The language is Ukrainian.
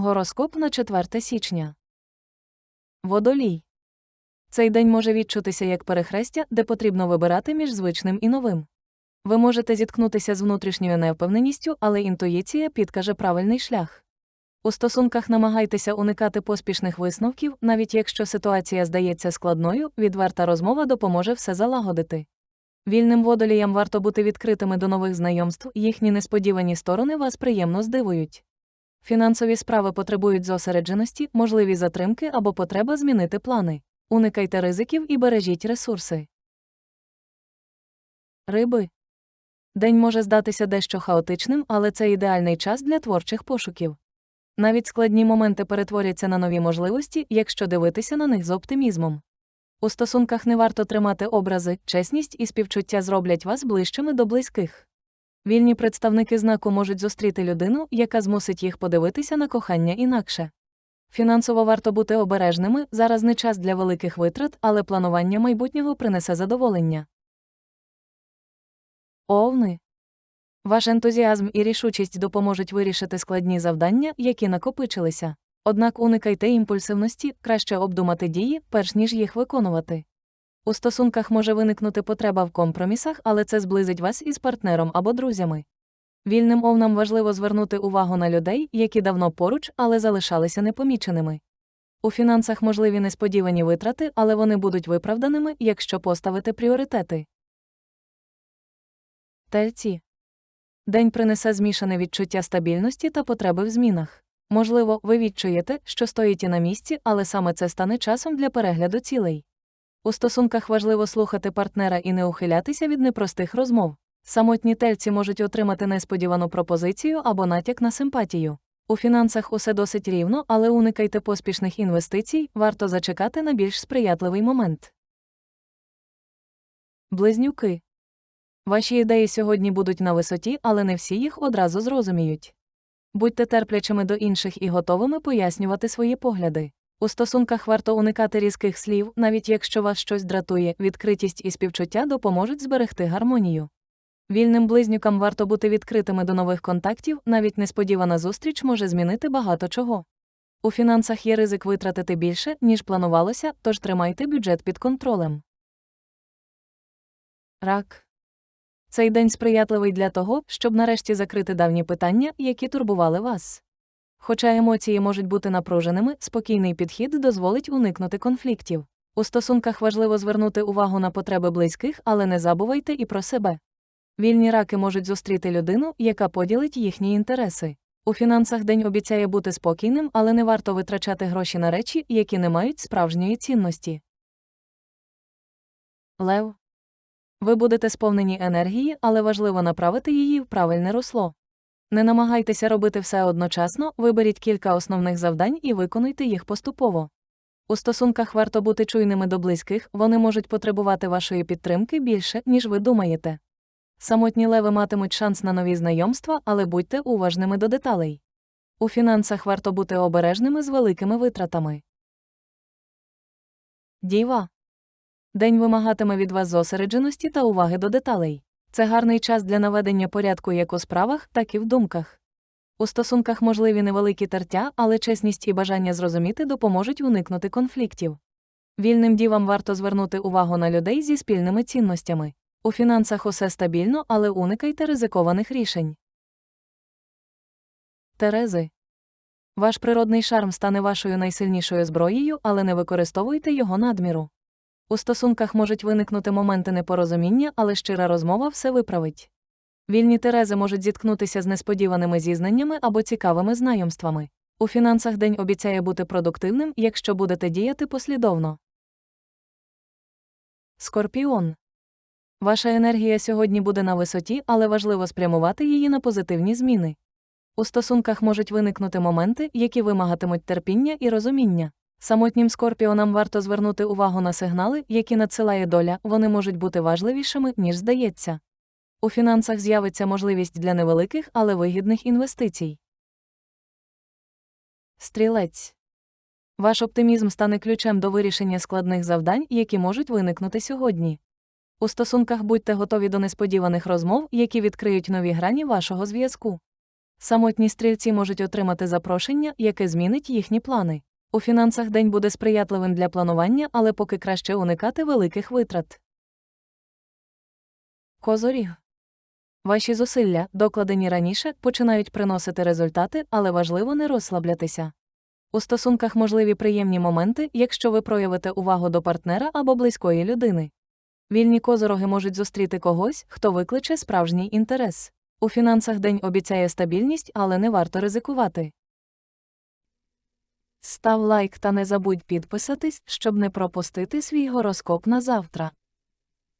Гороскоп на 4 січня. Водолій. Цей день може відчутися як перехрестя, де потрібно вибирати між звичним і новим. Ви можете зіткнутися з внутрішньою невпевненістю, але інтуїція підкаже правильний шлях. У стосунках намагайтеся уникати поспішних висновків, навіть якщо ситуація здається складною, відверта розмова допоможе все залагодити. Вільним водоліям варто бути відкритими до нових знайомств, їхні несподівані сторони вас приємно здивують. Фінансові справи потребують зосередженості, можливі затримки або потреба змінити плани. Уникайте ризиків і бережіть ресурси. Риби. День може здатися дещо хаотичним, але це ідеальний час для творчих пошуків. Навіть складні моменти перетворяться на нові можливості, якщо дивитися на них з оптимізмом. У стосунках не варто тримати образи, чесність і співчуття зроблять вас ближчими до близьких. Вільні представники знаку можуть зустріти людину, яка змусить їх подивитися на кохання інакше. Фінансово варто бути обережними, зараз не час для великих витрат, але планування майбутнього принесе задоволення. Овни. Ваш ентузіазм і рішучість допоможуть вирішити складні завдання, які накопичилися. Однак уникайте імпульсивності, краще обдумати дії, перш ніж їх виконувати. У стосунках може виникнути потреба в компромісах, але це зблизить вас із партнером або друзями. Вільним овнам важливо звернути увагу на людей, які давно поруч, але залишалися непоміченими. У фінансах можливі несподівані витрати, але вони будуть виправданими, якщо поставити пріоритети. Тельці. День принесе змішане відчуття стабільності та потреби в змінах. Можливо, ви відчуєте, що стоїте на місці, але саме це стане часом для перегляду цілей. У стосунках важливо слухати партнера і не ухилятися від непростих розмов. Самотні тельці можуть отримати несподівану пропозицію або натяк на симпатію. У фінансах усе досить рівно, але уникайте поспішних інвестицій, варто зачекати на більш сприятливий момент. Близнюки. Ваші ідеї сьогодні будуть на висоті, але не всі їх одразу зрозуміють. Будьте терплячими до інших і готовими пояснювати свої погляди. У стосунках варто уникати різких слів, навіть якщо вас щось дратує, відкритість і співчуття допоможуть зберегти гармонію. Вільним близнюкам варто бути відкритими до нових контактів, навіть несподівана зустріч може змінити багато чого. У фінансах є ризик витратити більше, ніж планувалося, тож тримайте бюджет під контролем. Рак. Цей день сприятливий для того, щоб нарешті закрити давні питання, які турбували вас. Хоча емоції можуть бути напруженими, спокійний підхід дозволить уникнути конфліктів. У стосунках важливо звернути увагу на потреби близьких, але не забувайте і про себе. Вільні раки можуть зустріти людину, яка поділить їхні інтереси. У фінансах день обіцяє бути спокійним, але не варто витрачати гроші на речі, які не мають справжньої цінності. Лев. Ви будете сповнені енергії, але важливо направити її в правильне русло. Не намагайтеся робити все одночасно, виберіть кілька основних завдань і виконуйте їх поступово. У стосунках варто бути чуйними до близьких, вони можуть потребувати вашої підтримки більше, ніж ви думаєте. Самотні леви матимуть шанс на нові знайомства, але будьте уважними до деталей. У фінансах варто бути обережними з великими витратами. Діва. День вимагатиме від вас зосередженості та уваги до деталей. Це гарний час для наведення порядку як у справах, так і в думках. У стосунках можливі невеликі тертя, але чесність і бажання зрозуміти допоможуть уникнути конфліктів. Вільним дівам варто звернути увагу на людей зі спільними цінностями. У фінансах усе стабільно, але уникайте ризикованих рішень. Терези. Ваш природний шарм стане вашою найсильнішою зброєю, але не використовуйте його надміру. У стосунках можуть виникнути моменти непорозуміння, але щира розмова все виправить. Вільні терези можуть зіткнутися з несподіваними зізнаннями або цікавими знайомствами. У фінансах день обіцяє бути продуктивним, якщо будете діяти послідовно. Скорпіон. Ваша енергія сьогодні буде на висоті, але важливо спрямувати її на позитивні зміни. У стосунках можуть виникнути моменти, які вимагатимуть терпіння і розуміння. Самотнім скорпіонам варто звернути увагу на сигнали, які надсилає доля, вони можуть бути важливішими, ніж здається. У фінансах з'явиться можливість для невеликих, але вигідних інвестицій. Стрілець. Ваш оптимізм стане ключем до вирішення складних завдань, які можуть виникнути сьогодні. У стосунках будьте готові до несподіваних розмов, які відкриють нові грані вашого зв'язку. Самотні стрільці можуть отримати запрошення, яке змінить їхні плани. У фінансах день буде сприятливим для планування, але поки краще уникати великих витрат. Козоріг. Ваші зусилля, докладені раніше, починають приносити результати, але важливо не розслаблятися. У стосунках можливі приємні моменти, якщо ви проявите увагу до партнера або близької людини. Вільні козороги можуть зустріти когось, хто викличе справжній інтерес. У фінансах день обіцяє стабільність, але не варто ризикувати. Став лайк та не забудь підписатись, щоб не пропустити свій гороскоп на завтра.